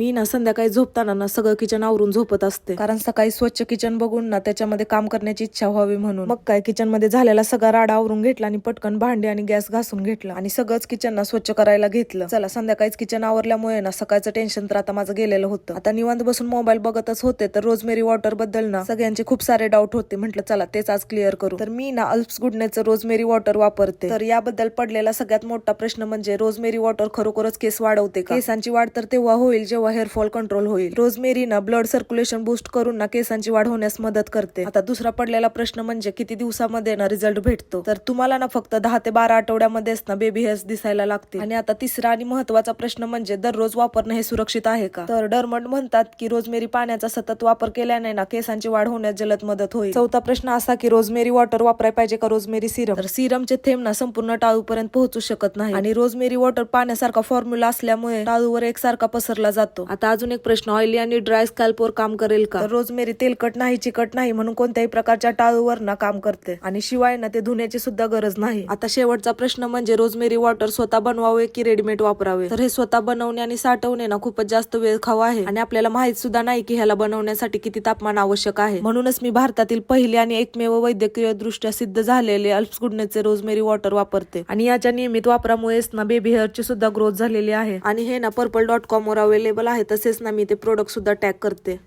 मी ना संध्याकाळी झोपताना ना सगळं किचन आवरून झोपत असते. कारण सकाळी स्वच्छ किचन बघून ना त्याच्यामध्ये काम करण्याची इच्छा व्हावी म्हणून. मग काय? किचनमध्ये झालेला सगळा राडा आवरून घेतला आणि पटकन भांडी आणि गॅस घासून घेतला. आणि सगळंच किचन ना स्वच्छ करायला घेतलं. चला संध्याकाळीच किचन आवरल्यामुळे ना सकाळचं टेन्शन तर आता माझं गेलेलं होतं. आता निवांत बसून मोबाईल बघतच होते तर रोजमेरी वॉटरबद्दल ना सगळ्यांचे खूप सारे डाऊट होते. म्हटलं चला तेच आज क्लिअर करू. तर मी ना अल्प्स गुडनेचं रोजमेरी वॉटर वापरते. तर याबद्दल पडलेला सगळ्यात मोठा प्रश्न म्हणजे रोजमेरी वॉटर खरोखरच केस वाढवते केसांची वाढ तर तेव्हा होईल जेव्हा हेअरफॉल कंट्रोल होईल रोजमेरी ना ब्लड सर्क्युलेशन बूस्ट करून ना केसांची वाढ होण्यास मदत करते. आता दुसरा पडलेला प्रश्न म्हणजे किती दिवसामध्ये ना रिझल्ट भेटतो? तर तुम्हाला ना फक्त दहा ते बारा आठवड्यामध्येच ना बेबी हेअर्स दिसायला लागते आणि आता तिसरा आणि महत्त्वाचा प्रश्न म्हणजे दररोज वापरणं हे सुरक्षित आहे का? तर डरमट म्हणतात की रोजमेरी पाण्याचा सतत वापर केल्याने ना केसांची वाढ होण्यास जलद मदत होईल. चौथा प्रश्न असा की रोजमेरी वॉटर वापरायला पाहिजे का रोजमेरी सिरम? तर सिरमचे थेंब ना संपूर्ण टाळूपर्यंत पोहोचू शकत नाही आणि रोजमेरी वॉटर पाण्यासारखा फॉर्म्युला असल्यामुळे टाळूवर एकसारखा पसरला जातो. आता अजून एक प्रश्न ऑइली आणि ड्राय स्कॅल्पवर काम करेल का? रोजमेरी तेलकट नाही चिकट नाही म्हणून कोणत्याही प्रकारच्या टाळूवर ना काम करते. आणि शिवाय ना ते धुण्याची सुद्धा गरज नाही. आता शेवटचा प्रश्न म्हणजे रोजमेरी वॉटर स्वतः बनवावे की रेडीमेड वापरावे? तर हे स्वतः बनवणे आणि साठवणे ना खूपच जास्त वेळ खावा आहे. आणि आपल्याला माहीत सुद्धा नाही की ह्याला बनवण्यासाठी किती तापमान आवश्यक आहे. म्हणूनच मी भारतातील पहिले आणि एकमेव वैद्यकीय दृष्ट्या सिद्ध झालेले अल्प्स गुडनेचे रोजमेरी वॉटर वापरते. आणि याच्या नियमित वापरामुळेच ना बेबी हेअरची सुद्धा ग्रोथ झालेली आहे. आणि हे ना पर्पल डॉट कॉम वर अवेलेबल आहे तसेच ना मी ते प्रोडक्ट सुद्धा टॅग करते.